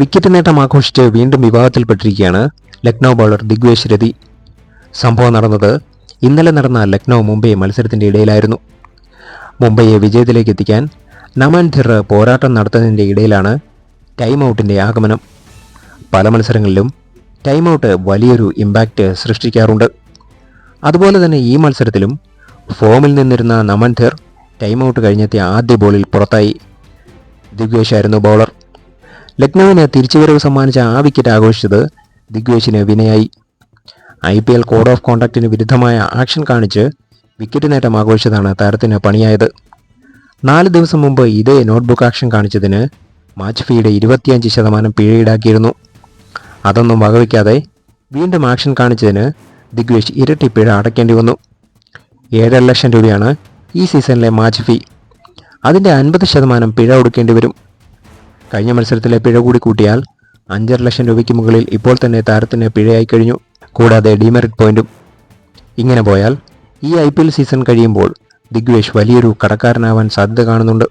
Wicket നേട്ടം ആഘോഷിച്ച് വീണ്ടും വിവാഹത്തിൽപ്പെട്ടിരിക്കുകയാണ് ലക്നൗ ബൗളർ ദിഗ്വേഷ് രതി. സംഭവം നടന്നത് ഇന്നലെ നടന്ന ലക്നൗ മുംബൈ മത്സരത്തിന്റെ ഇടയിലായിരുന്നു. മുംബൈയെ വിജയത്തിലേക്ക് എത്തിക്കാൻ നമൻ ധിർ പോരാട്ടം നടത്തുന്നതിന്റെ ഇടയിലാണ് ടൈം ഔട്ടിന്റെ ആഗമനം. പല മത്സരങ്ങളിലും ടൈം ഔട്ട് വലിയൊരു ഇമ്പാക്റ്റ് സൃഷ്ടിക്കാറുണ്ട്. അതുപോലെ തന്നെ ഈ മത്സരത്തിലും ഫോമിൽ നിന്നിരുന്ന നമൻ ധിർ ടൈം ഔട്ട് കഴിഞ്ഞെത്തിയ ആദ്യ ബോളിൽ പുറത്തായി. ദിഗ്വേഷായിരുന്നു ബൗളർ ലക്നൌവിന് തിരിച്ചുവരവ് സമ്മാനിച്ച ആ വിക്കറ്റ് ആഘോഷിച്ചത് ദിഗ്വേഷിന് വിനയായി. I P L code of കോണ്ടാക്ടിന് വിരുദ്ധമായ ആക്ഷൻ കാണിച്ച് വിക്കറ്റ് നേട്ടം ആഘോഷിച്ചതാണ് താരത്തിന് പണിയായത്. നാല് ദിവസം മുമ്പ് ഇതേ നോട്ട്ബുക്ക് ആക്ഷൻ കാണിച്ചതിന് മാച്ച് ഫീയുടെ ഇരുപത്തിയഞ്ച് ശതമാനം പിഴ ഈടാക്കിയിരുന്നു അതൊന്നും വകവയ്ക്കാതെ വീണ്ടും ആക്ഷൻ കാണിച്ചതിന് ദിഗ്വേഷ് ഇരട്ടി പിഴ അടയ്ക്കേണ്ടി വന്നു. ഏഴര ലക്ഷം രൂപയാണ് ഈ സീസണിലെ മാച്ച് ഫീ അതിന്റെ അൻപത് ശതമാനം പിഴ ഒടുക്കേണ്ടി വരും. കഴിഞ്ഞ മത്സരത്തിലെ പിഴ കൂടി കൂട്ടിയാൽ അഞ്ചര ലക്ഷം രൂപയ്ക്ക് മുകളിൽ ഇപ്പോൾ തന്നെ താരത്തിന് പിഴയായി കഴിഞ്ഞു. കൂടാതെ ഡിമെറിറ്റ് പോയിന്റും ഇങ്ങനെ പോയാൽ ഈ ഐ സീസൺ കഴിയുമ്പോൾ ദിഗ്വേഷ് വലിയൊരു കടക്കാരനാവാൻ സാധ്യത കാണുന്നുണ്ട്.